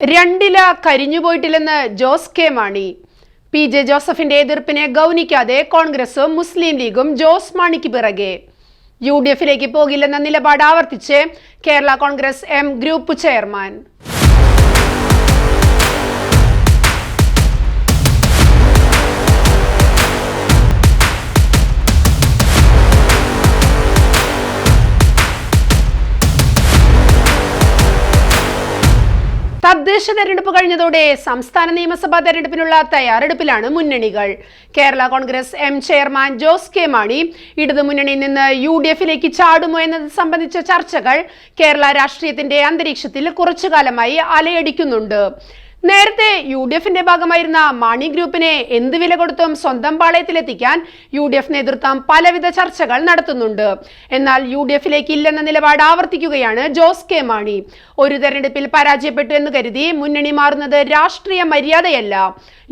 രണ്ടില കരിഞ്ഞുപോയിട്ടില്ലെന്ന് Jose K Mani. P J ജോസഫിന്റെ എതിർപ്പിനെ ഗൗനിക്കാതെ കോൺഗ്രസും മുസ്ലിം ലീഗും ജോസ് മാണിക്ക് പിറകെ. യു ഡി എഫിലേക്ക് പോകില്ലെന്ന നിലപാട് ആവർത്തിച്ച് Kerala Congress M group chairman. തദ്ദേശ തെരഞ്ഞെടുപ്പ് കഴിഞ്ഞതോടെ സംസ്ഥാന നിയമസഭാ തെരഞ്ഞെടുപ്പിനുള്ള തയ്യാറെടുപ്പിലാണ് മുന്നണികൾ. Kerala Congress M chairman Jose K Mani ഇടതുമുന്നണിയിൽ നിന്ന് യു ഡി എഫിലേക്ക് ചാടുമോ എന്നത് സംബന്ധിച്ച ചർച്ചകൾ കേരള രാഷ്ട്രീയത്തിന്റെ അന്തരീക്ഷത്തിൽ കുറച്ചുകാലമായി അലയടിക്കുന്നുണ്ട്. നേരത്തെ യു ഡി എഫിന്റെ ഭാഗമായിരുന്ന മാണി ഗ്രൂപ്പിനെ എന്ത് വില കൊടുത്തും സ്വന്തം പാളയത്തിലെത്തിക്കാൻ യു ഡി എഫ് നേതൃത്വം പലവിധ ചർച്ചകൾ നടത്തുന്നുണ്ട്. എന്നാൽ യു ഡി എഫിലേക്ക് ഇല്ലെന്ന നിലപാട് ആവർത്തിക്കുകയാണ് ജോസ് കെ മാണി. ഒരു തെരഞ്ഞെടുപ്പിൽ പരാജയപ്പെട്ടു എന്ന് കരുതി മുന്നണി മാറുന്നത് രാഷ്ട്രീയ മര്യാദയല്ല.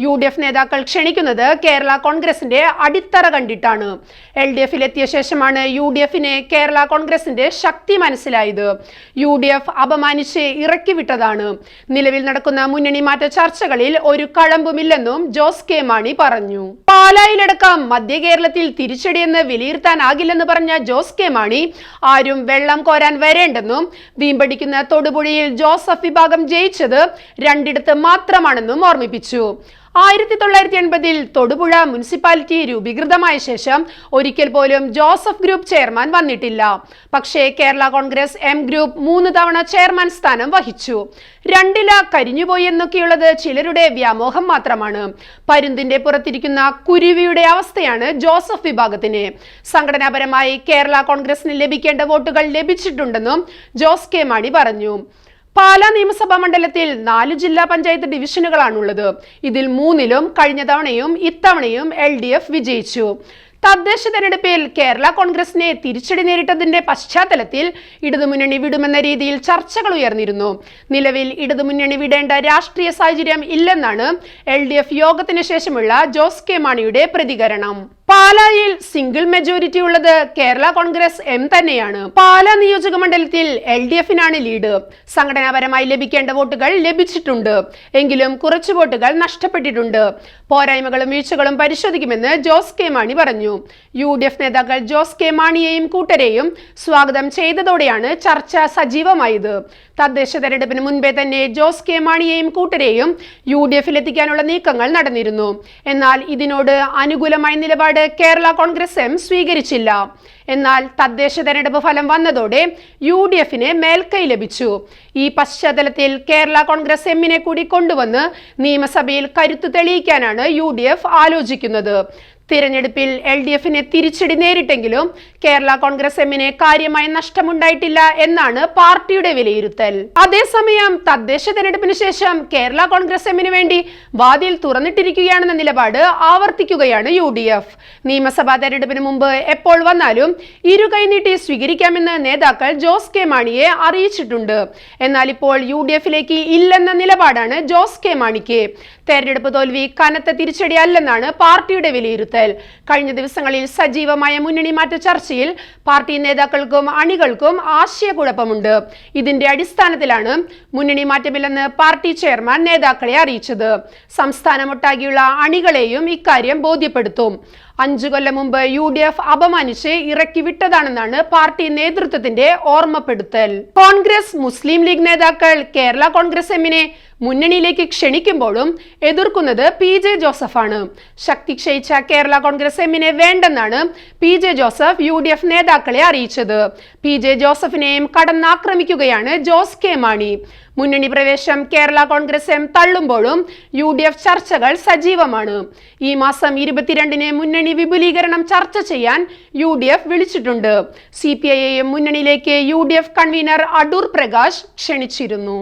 യു ഡി എഫ് നേതാക്കൾ ക്ഷണിക്കുന്നത് കേരള കോൺഗ്രസിന്റെ അടിത്തറ കണ്ടിട്ടാണ്. എൽ ഡി എഫിൽ എത്തിയ ശേഷമാണ് യു ഡി എഫിന് കേരള കോൺഗ്രസിന്റെ ശക്തി മനസ്സിലായത്. യു ഡി എഫ് അപമാനിച്ച് ഇറക്കിവിട്ടതാണ്. നിലവിൽ നടക്കുന്ന മുന്നണി മാറ്റ ചർച്ചകളിൽ ഒരു കഴമ്പുമില്ലെന്നും ജോസ് കെ മാണി പറഞ്ഞു. പാലായിലടക്കം മധ്യ കേരളത്തിൽ തിരിച്ചടിയെന്ന് വിലയിരുത്താനാകില്ലെന്ന് പറഞ്ഞ ജോസ് കെ മാണി ആരും വെള്ളം കോരാൻ വരേണ്ടെന്നും വീമ്പടിക്കുന്ന തൊടുപുഴയിൽ ജോസഫ് വിഭാഗം ജയിച്ചത് രണ്ടിടത്ത് മാത്രമാണെന്നും ഓർമ്മിപ്പിച്ചു. ആയിരത്തി തൊള്ളായിരത്തി എൺപതിൽ തൊടുപുഴ മുനിസിപ്പാലിറ്റി രൂപീകൃതമായ ശേഷം ഒരിക്കൽ പോലും ജോസഫ് ഗ്രൂപ്പ് ചെയർമാൻ വന്നിട്ടില്ല. പക്ഷേ കേരള കോൺഗ്രസ് എം ഗ്രൂപ്പ് മൂന്ന് തവണ ചെയർമാൻ സ്ഥാനം വഹിച്ചു. രണ്ടില കരിഞ്ഞുപോയി എന്നൊക്കെയുള്ളത് ചിലരുടെ വ്യാമോഹം മാത്രമാണ്. പരുന്തിന്റെ പുറത്തിരിക്കുന്ന കുരുവിയുടെ അവസ്ഥയാണ് ജോസഫ് വിഭാഗത്തിന്. സംഘടനാപരമായി കേരള കോൺഗ്രസിന് ലഭിക്കേണ്ട വോട്ടുകൾ ലഭിച്ചിട്ടുണ്ടെന്നും ജോസ് കെ മാണി പറഞ്ഞു. പാലാ നിയമസഭാ മണ്ഡലത്തിൽ നാല് ജില്ലാ പഞ്ചായത്ത് ഡിവിഷനുകളാണുള്ളത്. ഇതിൽ മൂന്നിലും കഴിഞ്ഞ തവണയും ഇത്തവണയും എൽ ഡി എഫ് വിജയിച്ചു. തദ്ദേശ തെരഞ്ഞെടുപ്പിൽ കേരള കോൺഗ്രസിനെ തിരിച്ചടി നേരിട്ടതിന്റെ പശ്ചാത്തലത്തിൽ ഇടതുമുന്നണി വിടുമെന്ന രീതിയിൽ ചർച്ചകൾ ഉയർന്നിരുന്നു. നിലവിൽ ഇടതുമുന്നണി വിടേണ്ട രാഷ്ട്രീയ സാഹചര്യം ഇല്ലെന്നാണ് എൽ യോഗത്തിന് ശേഷമുള്ള ജോസ് കെ മാണിയുടെ പ്രതികരണം. പാലായിൽ സിംഗിൾ മെജോറിറ്റി ഉള്ളത് കേരള കോൺഗ്രസ് എം തന്നെയാണ്. പാല നിയോജക മണ്ഡലത്തിൽ എൽ ഡി എഫിനാണ് ലീഡ് സംഘടനാപരമായി ലഭിക്കേണ്ട വോട്ടുകൾ ലഭിച്ചിട്ടുണ്ട്. എങ്കിലും കുറച്ച് വോട്ടുകൾ നഷ്ടപ്പെട്ടിട്ടുണ്ട്. പോരായ്മകളും വീഴ്ചകളും പരിശോധിക്കുമെന്ന് ജോസ് കെ മാണി പറഞ്ഞു. യു ഡി എഫ് നേതാക്കൾ ജോസ് കെ മാണിയെയും കൂട്ടരെയും സ്വാഗതം ചെയ്തതോടെയാണ് ചർച്ച സജീവമായത്. തദ്ദേശ തെരഞ്ഞെടുപ്പിന് മുൻപേ തന്നെ ജോസ് കെ മാണിയെയും കൂട്ടരെയും യു ഡി എഫിലെത്തിക്കാനുള്ള നീക്കങ്ങൾ നടന്നിരുന്നു. എന്നാൽ ഇതിനോട് അനുകൂലമായ നിലപാട് കേരള കോൺഗ്രസ് എം സ്വീകരിച്ചില്ല. എന്നാൽ തദ്ദേശ തെരഞ്ഞെടുപ്പ് ഫലം വന്നതോടെ യു ഡി എഫിന് മേൽക്കൈ ലഭിച്ചു. ഈ പശ്ചാത്തലത്തിൽ കേരള കോൺഗ്രസ് എമ്മിനെ കൂടി കൊണ്ടുവന്ന് നിയമസഭയിൽ കരുത്തു തെളിയിക്കാനാണ് യു ഡി എഫ് ആലോചിക്കുന്നത്. തിരഞ്ഞെടുപ്പിൽ എൽ ഡി എഫിനെ തിരിച്ചടി നേരിട്ടെങ്കിലും കേരള കോൺഗ്രസ് എമ്മിന് കാര്യമായ നഷ്ടമുണ്ടായിട്ടില്ല എന്നാണ് പാർട്ടിയുടെ വിലയിരുത്തൽ. അതേസമയം തദ്ദേശ തെരഞ്ഞെടുപ്പിന് ശേഷം കേരള കോൺഗ്രസ് എമ്മിന് വേണ്ടി വാതിൽ തുറന്നിട്ടിരിക്കുകയാണെന്ന നിലപാട് ആവർത്തിക്കുകയാണ് യു ഡി എഫ്. നിയമസഭാ തെരഞ്ഞെടുപ്പിന് മുമ്പ് എപ്പോൾ വന്നാലും ഇരു കൈനീട്ടി സ്വീകരിക്കാമെന്ന് നേതാക്കൾ ജോസ് കെ മാണിയെ അറിയിച്ചിട്ടുണ്ട്. എന്നാൽ ഇപ്പോൾ യു ഡി എഫിലേക്ക് ഇല്ലെന്ന നിലപാടാണ് ജോസ് കെ മാണിക്ക്. തെരഞ്ഞെടുപ്പ് തോൽവി കനത്ത തിരിച്ചടിയല്ലെന്നാണ് പാർട്ടിയുടെ വിലയിരുത്തൽ. കഴിഞ്ഞ ദിവസങ്ങളിൽ സജീവമായ മുന്നണി മാറ്റ ചർച്ചയിൽ പാർട്ടി നേതാക്കൾക്കും അണികൾക്കും ആശയക്കുഴപ്പമുണ്ട്. ഇതിന്റെ അടിസ്ഥാനത്തിലാണ് മുന്നണി മാറ്റമില്ലെന്ന് പാർട്ടി ചെയർമാൻ നേതാക്കളെ അറിയിച്ചത്. സംസ്ഥാനമൊട്ടാകെയുള്ള അണികളെയും ഇക്കാര്യം ബോധ്യപ്പെടുത്തും. അഞ്ചു കൊല്ലം മുമ്പ് യു ഡി എഫ് അപമാനിച്ച് ഇറക്കി വിട്ടതാണെന്നാണ് പാർട്ടി നേതൃത്വത്തിന്റെ ഓർമ്മപ്പെടുത്തൽ. കോൺഗ്രസ് മുസ്ലിം ലീഗ് നേതാക്കൾ കേരള കോൺഗ്രസ് എമ്മിനെ മുന്നണിയിലേക്ക് ക്ഷണിക്കുമ്പോഴും എതിർക്കുന്നത് പി ജെ ജോസഫാണ്. ശക്തി ക്ഷയിച്ച കേരള കോൺഗ്രസ് എമ്മിനെ വേണ്ടെന്നാണ് P J Joseph U D F നേതാക്കളെ അറിയിച്ചത്. പി ജെ ജോസഫിനെയും കടന്നാക്രമിക്കുകയാണ് ജോസ് കെ മാണി. മുന്നണി പ്രവേശം കേരള കോൺഗ്രസ് എം തള്ളുമ്പോഴും യു ഡി എഫ് ചർച്ചകൾ സജീവമാണ്. ഈ മാസം ഇരുപത്തിരണ്ടിന് മുന്നണി വിപുലീകരണം ചർച്ച ചെയ്യാൻ യു ഡി എഫ് വിളിച്ചിട്ടുണ്ട്. C P I M മുന്നണിയിലേക്ക് U D F convener Adoor Prakash ക്ഷണിച്ചിരുന്നു.